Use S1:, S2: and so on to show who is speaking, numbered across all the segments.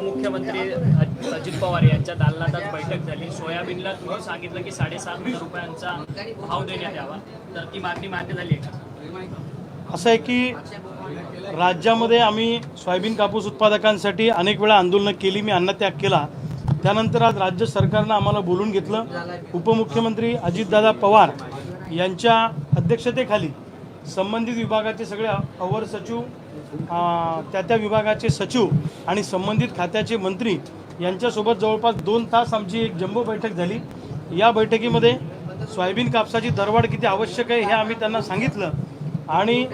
S1: उपमुख्यमंत्री अजित पवार यांच्या दालनात बैठक झाली. सोयाबीनला तुम्ही सांगितलं की साडेसात हजार रुपयांचा भाव देण्यात यावा. तर ती मागणी मान्य झाली आहे का?
S2: असं आहे की राज्यामध्ये आम्ही सोयाबीन कापूस उत्पादकांसाठी अनेक वेळा आंदोलनं केली मी अन्नत्याग केला. त्यानंतर आज राज्य सरकारनं आम्हाला बोलून घेतलं. उपमुख्यमंत्री अजितदादा पवार यांच्या अध्यक्षतेखाली संबंधित विभागाचे सगळे अवर सचिव त्या त्या विभागाचे सचिव आणि संबंधित खात्याचे मंत्री यांच्यासोबत जवळपास दोन तास आमची एक जम्बो बैठक झाली. या बैठकीमध्ये सोयाबीन कापसाची दरवाढ किती आवश्यक आहे हे आम्ही त्यांना सांगितलं आणि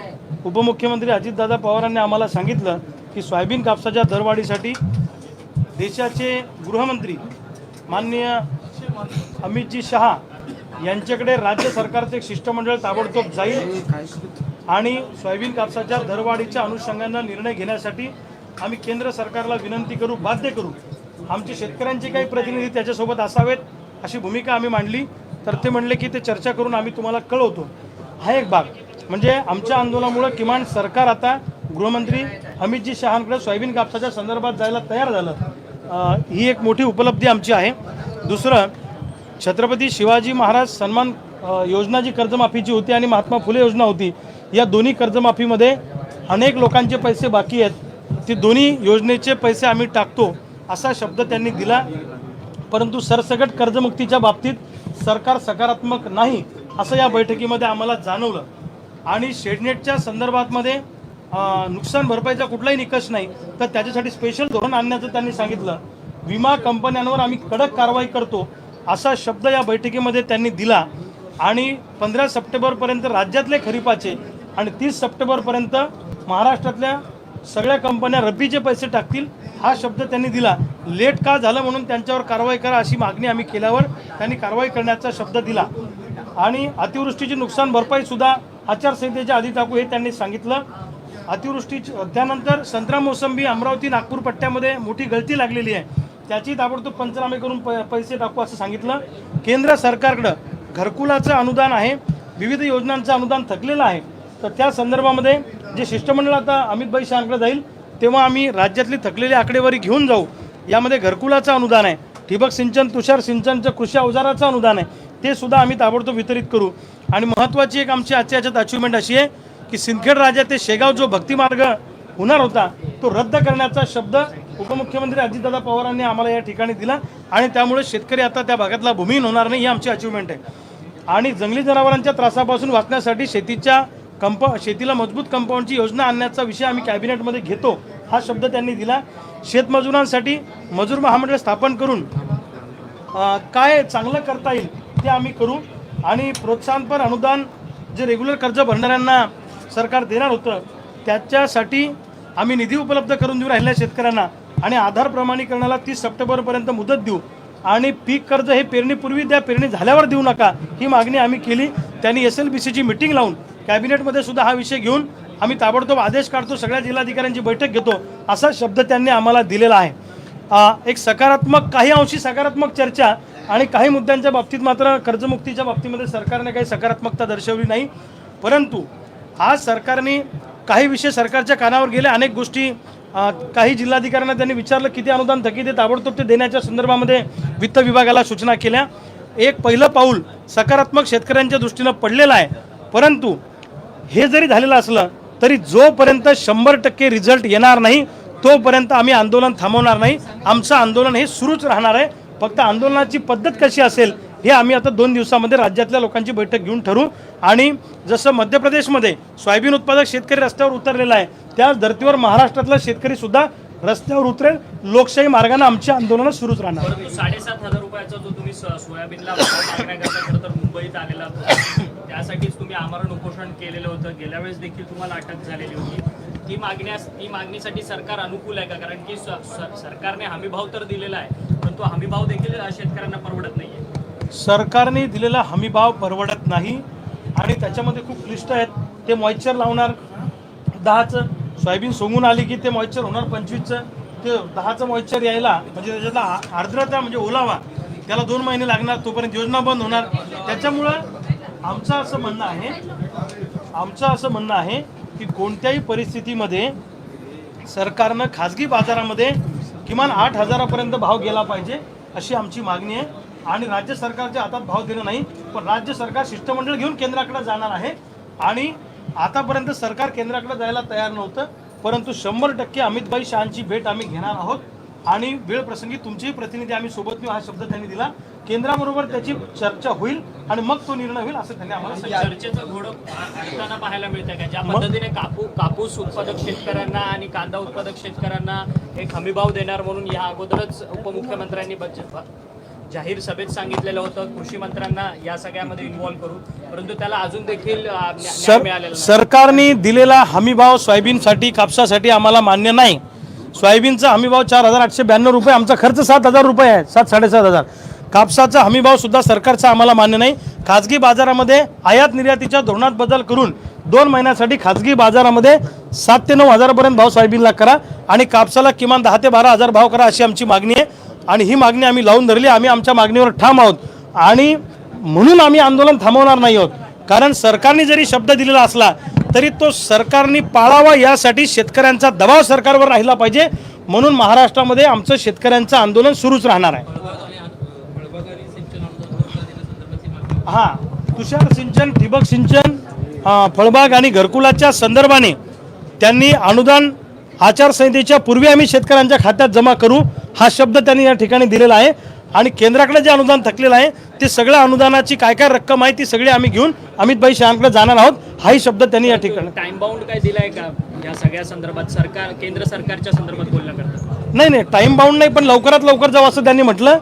S2: उपमुख्यमंत्री अजितदादा पवारांनी आम्हाला सांगितलं की सोयाबीन कापसाच्या दरवाढीसाठी देशाचे गृहमंत्री माननीय अमितजी शहा यांच्याकडे राज्य सरकारचे शिष्टमंडळ ताबडतोब जाईल. आणि सोयाबीन कापसाच्या दरवाढीच्या अनुषंगानं निर्णय घेण्यासाठी आम्ही केंद्र सरकारला विनंती करू बाध्य करू. आमचे शेतकऱ्यांचे काही प्रतिनिधी त्याच्यासोबत असावेत अशी भूमिका आम्ही मांडली. तर ते म्हणले की ते चर्चा करून आम्ही तुम्हाला कळवतो. हा एक भाग. म्हणजे आमच्या आंदोलनामुळं किमान सरकार आता गृहमंत्री अमितजी शहांकडे सोयाबीन कापसाच्या संदर्भात जायला तयार झालं. ही एक मोठी उपलब्धी आमची आहे. दुसरं छत्रपती शिवाजी महाराज सन्मान योजना जी कर्जमाफीची होती आणि महात्मा फुले योजना होती. या दोन्ही कर्जमाफीमध्ये अनेक लोकांचे पैसे बाकी आहेत. ती दोन्ही योजनेचे पैसे आम्ही टाकतो असा शब्द त्यांनी दिला. परंतु सरसकट कर्जमुक्तीच्या बाबतीत सरकार सकारात्मक नाही असं या बैठकीमध्ये आम्हाला जाणवलं. आणि शेडनेटच्या संदर्भातमध्ये नुकसान भरपाईचा कुठलाही निकष नाही तर त्याच्यासाठी स्पेशल धोरण आणण्याचं त्यांनी सांगितलं. विमा कंपन्यांवर आम्ही कडक कारवाई करतो असा शब्द या बैठकीमध्ये त्यांनी दिला. आणि पंधरा सप्टेंबरपर्यंत राज्यातले खरीपाचे आणि तीस सप्टेंबरपर्यंत महाराष्ट्रातल्या सगळ्या कंपन्या रब्बीचे पैसे टाकतील हा शब्द त्यांनी दिला. लेट का झालं म्हणून त्यांच्यावर कारवाई करा अशी मागणी आम्ही केल्यावर त्यांनी कारवाई करण्याचा शब्द दिला. आणि अतिवृष्टीची नुकसान भरपाईसुद्धा आचारसंहितेच्या आधी टाकू हे त्यांनी सांगितलं. अतिवृष्टीची त्यानंतर संत्रा मोसंबी अमरावती नागपूर पट्ट्यामध्ये मोठी गळती लागलेली आहे. त्याची ताबडतोब पंचनामे करून प पैसे टाकू असं सांगितलं. केंद्र सरकारकडं घरकुलाचं अनुदान आहे विविध योजनांचं अनुदान थकलेलं आहे. तर त्या संदर्भामध्ये जे शिष्टमंडळ आता अमितभाई शहांकडे जाईल तेव्हा आम्ही राज्यातली थकलेली आकडेवारी घेऊन जाऊ. यामध्ये घरकुलाचं अनुदान आहे ठिबक सिंचन तुषार सिंचनचं कृषी अवजाराचं अनुदान आहे ते सुद्धा आम्ही ताबडतोब वितरित करू. आणि महत्त्वाची एक आमची आजच्या याच्यात अचिव्हमेंट अशी आहे की सिंदखेड राजा ते शेगाव जो भक्तिमार्ग होणार होता तो रद्द करण्याचा शब्द उपमुख्यमंत्री अजितदादा पवारांनी आम्हाला या ठिकाणी दिला आणि त्यामुळे शेतकरी आता त्या भागातला भूमिहीन होणार नाही ही आमची अचिव्हमेंट आहे. आणि जंगली जनावरांच्या त्रासापासून वाचण्यासाठी शेतीच्या कंप शेतीला मजबूत कंपाऊंडची योजना आणण्याचा विषय आम्ही कॅबिनेटमध्ये घेतो हा शब्द त्यांनी दिला. शेतमजुरांसाठी मजूर महामंडळ स्थापन करून काय चांगलं करता येईल ते आम्ही करू. आणि प्रोत्साहनपर अनुदान जे रेग्युलर कर्ज भरणाऱ्यांना सरकार देणार होतं त्याच्यासाठी आम्ही निधी उपलब्ध करून देऊ राहिल्या शेतकऱ्यांना आणि आधार प्रमाणीकरणाला तीस सप्टेंबरपर्यंत मुदत देऊ. आणि पीक कर्ज हे पेरणीपूर्वी द्या पेरणी झाल्यावर देऊ नका ही मागणी आम्ही केली. त्यांनी एस एल बी सीची मिटिंग लावून कॅबिनेटमध्ये सुद्धा हा विषय घेऊन आम्ही ताबडतोब आदेश काढतो सगळ्या जिल्हाधिकाऱ्यांची बैठक घेतो असा शब्द त्यांनी आम्हाला दिलेला आहे. एक सकारात्मक काही अंशी सकारात्मक चर्चा आणि काही मुद्द्यांच्या बाबतीत मात्र कर्जमुक्तीच्या बाबतीमध्ये सरकारने काही सकारात्मकता दर्शवली नाही. परंतु आज सरकारने काही विषय सरकारच्या कानावर गेले अनेक गोष्टी काही जिल्हाधिकाऱ्यांना त्यांनी विचारलं किती अनुदान थकीत आहे ताबडतोब ते देण्याच्या संदर्भामध्ये वित्त विभागाला सूचना केल्या. एक पहिलं पाऊल सकारात्मक शेतकऱ्यांच्या दृष्टीनं पडलेलं आहे. परंतु हे जरी झालेलं असलं तरी जोपर्यंत शंभर टक्के रिझल्ट येणार नाही तोपर्यंत आम्ही आंदोलन थांबवणार नाही. आमचं आंदोलन हे सुरूच राहणार आहे. फक्त आंदोलनाची पद्धत कशी असेल हे आम्ही आता दोन दिवसामध्ये राज्यातल्या लोकांची बैठक घेऊन ठरवू आणि जसं मध्य प्रदेशमध्ये सोयाबीन उत्पादक शेतकरी रस्त्यावर उतरलेला आहे त्याच धर्तीवर महाराष्ट्रातला शेतकरी सुद्धा रस्त्यावर उतरेल. लोकशाही मार्गाने आमची आंदोलनं सुरूच राहणार.
S1: परंतु साडेसात हजार रुपयाचा जो तुम्ही स- सोयाबीनला भाव खरं तर मुंबईत आलेला होता त्यासाठीच तुम्ही आमरण उपोषण केलेलं होतं. गेल्या वेळेस देखील तुम्हाला अटक झालेली होती. ती मागण्यास ती मागणीसाठी सरकार अनुकूल आहे का? कारण की स- स- सरकारने हमीभाव तर दिलेला आहे पण तो हमीभाव देखील शेतकऱ्यांना परवडत नाहीये.
S2: सरकारने दिलेला हमीभाव परवडत नाही आणि त्याच्यामध्ये खूप क्लिष्ट आहेत. ते मॉइश्चर लावणार दहाचं सोयाबीन सोंगून आली की ते मॉइश्चर होणार पंचवीसचं. ते दहाचं मॉइश्चर यायला म्हणजे त्याच्यातला आ- आर्द्रता म्हणजे ओलावा त्याला दोन महिने लागणार तोपर्यंत योजना बंद होणार. त्याच्यामुळं आमचं असं म्हणणं आहे आमचं असं म्हणणं आहे की कोणत्याही परिस्थितीमध्ये सरकारनं खाजगी बाजारामध्ये किमान आठ हजारापर्यंत भाव गेला पाहिजे अशी आमची मागणी आहे. आणि राज्य सरकारच्या हातात भाव देणं नाही पण राज्य सरकार शिष्टमंडळ घेऊन केंद्राकडे जाणार आहे. आणि आतापर्यंत सरकार केंद्राकडे जायला तयार नव्हतं परंतु शंभर टक्के अमितभाई शहांची भेट आम्ही घेणार आहोत. आणि वेळ प्रसंगी तुमचेही प्रतिनिधी आम्ही सोबत नेऊ हा शब्द त्यांनी दिला. केंद्राबरोबर त्याची चर्चा होईल आणि मग तो निर्णय होईल असं त्यांनी आम्हाला
S1: चर्चेचं घोडं अडताना पाहायला मिळतंय का? ज्या पद्धतीने कापू कापूस उत्पादक शेतकऱ्यांना आणि कांदा उत्पादक शेतकऱ्यांना एक हमीभाव देणार म्हणून या अगोदरच उपमुख्यमंत्र्यांनी बच- जाहीर सभेत सांगितलेलं होतं. कृषी मंत्र्यांना या सगळ्यामध्ये इन्व्हॉल्व्ह करू. परंतु त्याला अजून देखील अं, न्या- न्याय
S2: सर
S1: मिळालेला नाही.
S2: सरकारने दिलेला हमीभाव सोयाबीनसाठी कापसासाठी आम्हाला मान्य नाही. सोयाबीनचा हमीभाव चार हजार आठशे ब्याण्णव रुपये आमचा खर्च सात हजार रुपये आहे सात साडेसात हजार. कापसाचा हमीभाव सुद्धा सरकारचा आम्हाला मान्य नाही. खाजगी बाजारामध्ये आयात निर्यातीच्या धोरणात बदल करून दोन महिन्यासाठी खाजगी बाजारामध्ये सात ते नऊ हजारापर्यंत भाव सोयाबीनला करा आणि कापसाला किमान दहा ते बारा हजार भाव करा अशी आमची मागणी आहे. आणि ही मागणी आम्ही लावून धरली आम्ही आमच्या मागणीवर ठाम आहोत. आणि म्हणून आम्ही आंदोलन थांबवणार नाही आहोत. कारण सरकारने जरी शब्द दिलेला असला तरी तो सरकारने पाळावा यासाठी शेतकऱ्यांचा दबाव सरकारवर राहिला पाहिजे. म्हणून महाराष्ट्रामध्ये आमचं शेतकऱ्यांचं आंदोलन सुरूच राहणार आहे. हा तुषार सिंचन ठिबक सिंचन फळबाग आणि घरकुलाच्या संदर्भाने त्यांनी अनुदान आचारसंहितेच्या पूर्वी आम्ही शेतकऱ्यांच्या खात्यात जमा करू. हा शब्द त्यांनी या ठिकाणी दिलेला आहे. आणि केंद्राकडे जे अनुदान थकलेलं आहे ते सगळ्या अनुदानाची काय काय रक्कम आहे ती सगळी आम्ही घेऊन अमितभाई शहांकडे जाणार आहोत. हाही शब्द त्यांनी या ठिकाणी
S1: टाइम बाउंड काय दिलाय का? या सगळ्या संदर्भात सरकार केंद्र सरकारच्या संदर्भात बोलण्याकरता
S2: नाही नाही टाईम बाउंड नाही पण लवकरात लवकर जाऊ असं त्यांनी म्हटलं.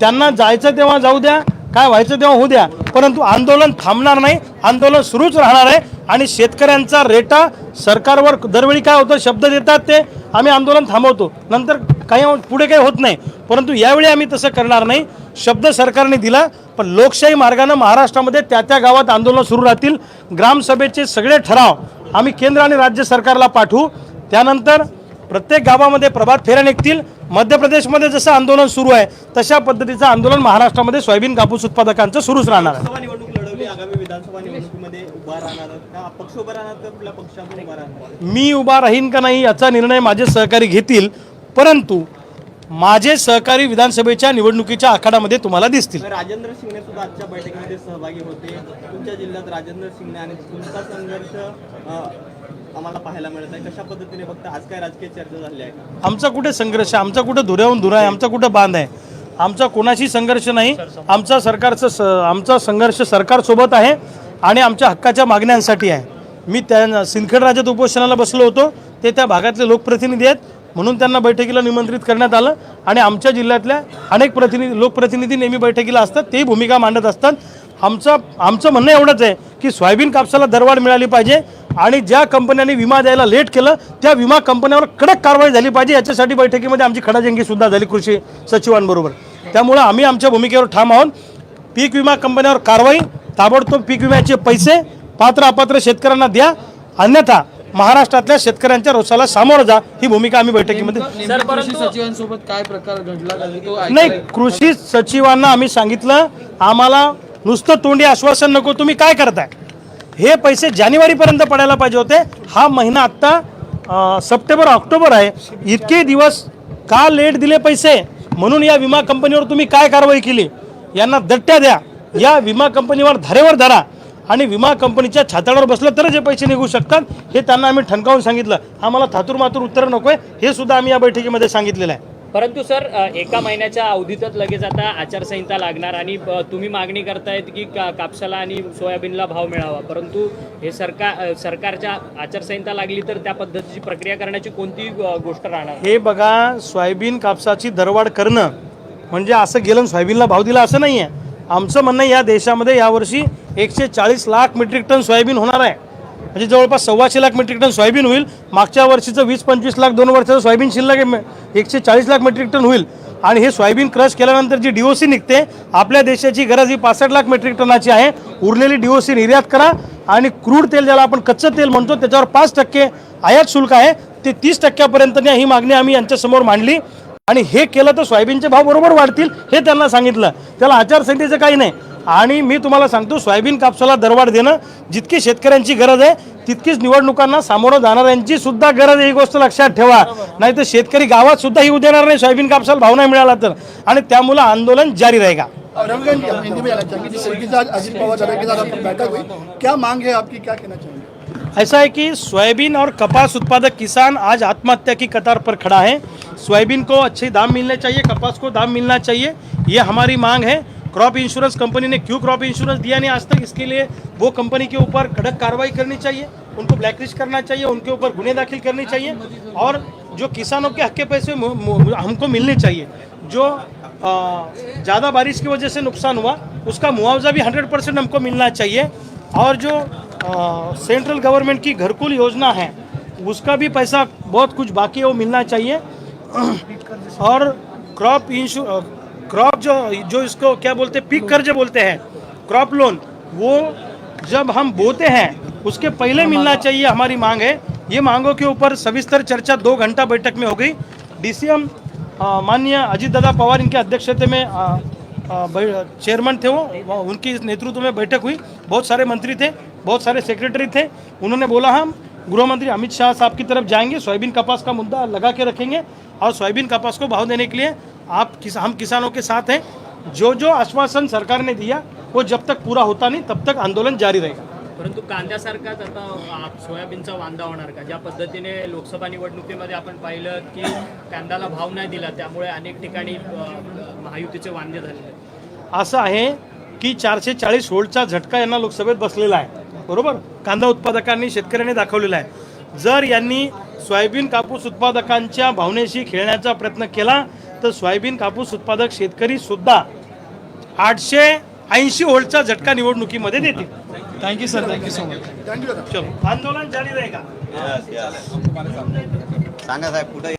S2: त्यांना जायचं तेव्हा जाऊ द्या काय व्हायचं तेव्हा होऊ द्या. परंतु आंदोलन थांबणार नाही. आंदोलन सुरूच राहणार आहे. आणि शेतकऱ्यांचा रेटा सरकारवर दरवेळी काय होतं शब्द देतात ते आम्ही आंदोलन थांबवतो. नंतर काही पुढे काही होत नाही. परंतु यावेळी आम्ही तसं करणार नाही. शब्द सरकारने दिला पण लोकशाही मार्गानं महाराष्ट्रामध्ये त्या त्या गावात आंदोलन सुरू राहतील. ग्रामसभेचे सगळे ठराव आम्ही केंद्र आणि राज्य सरकारला पाठवू. त्यानंतर प्रत्येक गावामध्ये प्रभात फेऱ्या निघतील. मध्य प्रदेशमध्ये जसं आंदोलन सुरू आहे तशा पद्धतीचं आंदोलन महाराष्ट्रामध्ये सोयाबीन कापूस उत्पादकांचं सुरूच राहणार आहे.
S3: विधानसभा निवडणुकीमध्ये उभा राहणार का अपक्ष उभा राहणार का कुठल्या पक्षातून उभा राहणार
S2: मी उभा राहीन का नाही याचा निर्णय माझे सहकारी घेतील परंतु माझे सहकारी विधानसभेच्या निवडणुकीच्या आखाड्यामध्ये तुम्हाला दिसतील.
S3: राजेंद्र शिंगणे सुद्धा आजच्या बैठकीमध्ये सहभागी होते. तुमच्या जिल्ह्यात राजेंद्र शिंगणे आणि तुमचा संघर्ष अ, आम्हाला पाहायला मिळत आहे. कशा पद्धतीने फक्त आज काय राजकीय चर्चा झाली आहे? का
S2: आमचा कुठे संघर्ष आहे? आमचा कुठं धुऱ्याहून धुरा आहे? आमचा कुठं बांध आहे? आमचा कोणाशी संघर्ष नाही. आमचा सरकारचं स आमचा संघर्ष सरकारसोबत आहे. आणि आमच्या हक्काच्या मागण्यांसाठी आहे. मी त्या सिंदखेड राज्यात उपोषणाला बसलो होतो. ते त्या भागातले लोकप्रतिनिधी आहेत. म्हणून त्यांना बैठकीला निमंत्रित करण्यात आलं. आणि आमच्या जिल्ह्यातल्या अनेक प्रतिनिधी लोकप्रतिनिधी नेहमी बैठकीला असतात. तेही भूमिका मांडत असतात. आमचं आमचं म्हणणं एवढंच आहे की सोयाबीन कापसाला दरवाढ मिळाली पाहिजे. आणि ज्या कंपन्यांनी विमा द्यायला लेट केलं त्या विमा कंपन्यांवर कडक कारवाई झाली पाहिजे. याच्यासाठी बैठकीमध्ये आमची खडाजंगीसुद्धा झाली कृषी सचिवांबरोबर. त्यामुळं आम्ही आमच्या भूमिकेवर ठाम आहोत. पीक विमा कंपन्यावर कारवाई ताबडतोब पीक विम्याचे पैसे पात्र अपात्र शेतकऱ्यांना द्या. अन्यथा महाराष्ट्रातल्या शेतकऱ्यांच्या रोषाला सामोरं जा. ही भूमिका आम्ही बैठकीमध्ये
S4: सचिवांसोबत काय प्रकार घडला?
S2: नाही कृषी सचिवांना आम्ही सांगितलं आम्हाला नुसतं तोंडी आश्वासन नको तुम्ही काय करताय? हे पैसे जानेवारीपर्यंत पडायला पाहिजे होते. हा महिना आत्ता सप्टेंबर ऑक्टोबर आहे. इतके दिवस का लेट दिले पैसे? म्हणून या विमा कंपनीवर तुम्ही काय कारवाई केली? यांना दट्ट्या द्या. या विमा कंपनीवर धारेवर धरा आणि विमा कंपनीच्या छाताडावर बसलं तरच हे पैसे निघू शकतात हे त्यांना आम्ही ठणकावून सांगितलं. आम्हाला थातूर मातूर उत्तर नकोय हे सुद्धा आम्ही या बैठकीमध्ये सांगितलेलं आहे.
S1: परंतु सर एका महिन्याच्या अवधीतच लगेच आता आचारसंहिता लागणार आणि तुम्ही मागणी करतायत की का कापसाला आणि सोयाबीनला भाव मिळावा. परंतु हे सरकार सरकारच्या आचारसंहिता लागली तर त्या पद्धतीची प्रक्रिया करण्याची कोणती अ, गोष्ट राहणार?
S2: हे बघा सोयाबीन कापसाची दरवाढ करणं म्हणजे असं गेलं सोयाबीनला भाव दिला असं नाही आहे आमचं म्हणणं या देशामध्ये यावर्षी एकशे चाळीस लाख मेट्रिक टन सोयाबीन होणार आहे. म्हणजे जवळपास सव्वाशे लाख मेट्रिक टन सोयाबीन होईल. मागच्या वर्षीचं वीस पंचवीस लाख दोन वर्षाचं सोयाबीन शिल्लक एकशे चाळीस लाख मेट्रिक टन होईल. आणि हे सोयाबीन क्रश केल्यानंतर जी डीओसी निघते आपल्या देशाची गरज ही पासष्ट लाख मेट्रिक टनाची आहे. उरलेली डीओसी निर्यात करा आणि क्रूड तेल ज्याला आपण कच्चं तेल म्हणतो त्याच्यावर पाच टक्के आयात शुल्क आहे. ते तीस टक्क्यापर्यंत न्या ही मागणी आम्ही यांच्यासमोर मांडली. आणि हे केलं तर सोयाबीनचे भाव बरोबर वाढतील हे त्यांना सांगितलं. त्याला आचारसंहितेचं काही नाही. आणि मी तुम्हाला सांगतो सोयाबीन कापसाला दरवाढ देणं जितकी शेतकऱ्यांची गरज आहे तितकीच निवडणुकांना सामोरं जाणाऱ्यांची सुद्धा गरज आहे. ही गोष्ट लक्षात ठेवा. नाही तर शेतकरी गावात सुद्धा येऊ देणार नाही सोयाबीन कापसाला भाव नाही मिळाला तर. आणि त्यामुळं आंदोलन जारी राहील
S5: रविगंज पवार बैठक हुई क्या मांग है आपकी? क्या कहना चाहिए
S2: ऐसा है कि सोयाबीन और कपास उत्पादक किसान आज आत्महत्या की कतार पर खड़ा है। सोयाबीन को अच्छे दाम मिलने चाहिए, कपास को दाम मिलना चाहिए, ये हमारी मांग है। क्रॉप इंश्योरेंस कंपनी ने क्यों क्रॉप इंश्योरेंस दिया नहीं आज तक? इसके लिए वो कंपनी के ऊपर कड़क कार्रवाई करनी चाहिए, उनको ब्लैकलिस्ट करना चाहिए, उनके ऊपर गुने दाखिल करनी चाहिए और जो किसानों के हक के पैसे हमको मिलने चाहिए। जो ज़्यादा बारिश की वजह से नुकसान हुआ, उसका मुआवजा भी हंड्रेड परसेंट हमको मिलना चाहिए। और जो अ, सेंट्रल गवर्नमेंट की घरकुल योजना है उसका भी पैसा बहुत कुछ बाकी है वो मिलना चाहिए। और क्रॉप इंशु क्रॉप जो जो इसको क्या बोलते हैं पीक कर्ज बोलते हैं क्रॉप लोन वो जब हम बोते हैं उसके पहले मिलना चाहिए हमारी मांग है। ये मांगों के ऊपर सविस्तर चर्चा दो घंटा बैठक में हो गई। डीसीएम माननीय अजीत दादा पवार इनके अध्यक्षता में चेयरमैन थे वो उनकी नेतृत्व में बैठक हुई। बहुत सारे मंत्री थे बहुत सारे सेक्रेटरी थे। उन्होंने बोला हम गृह मंत्री अमित शाह साहब की तरफ जाएंगे सोयाबीन कपास का मुद्दा लगा के रखेंगे और सोयाबीन कपास को भाव देने के लिए आप किस, हम किसानों के साथ हैं। जो जो आश्वासन सरकार ने दिया वो जब तक पूरा होता नहीं तब तक आंदोलन जारी रहेगा।
S1: परंतु कांद्यासारखाच आता सोयाबीनचा वांदा होणार का? ज्या पद्धतीने लोकसभा निवडणुकीमध्ये आपण पाहिलं की कांद्याला भाव नाही दिला त्यामुळे अनेक ठिकाणी महायुतीचे वांदे झालेले
S2: असं आहे की चारशे चाळीस व्होल्टचा झटका यांना लोकसभेत बसलेला आहे. बरोबर? कांदा उत्पादकांनी शेतकऱ्यांनी दाखवलेला आहे. जर यांनी सोयाबीन कापूस उत्पादकांच्या भावनेशी खेळण्याचा प्रयत्न केला तर सोयाबीन कापूस उत्पादक शेतकरी सुद्धा आठशे ऐंशी व्होल्टचा झटका निवडणुकीमध्ये देतील.
S4: Thank you sir thank you so much
S5: thank you दादा
S2: चलो. आंदोलन जारी रहेगा
S6: सांगा साहेब कुठे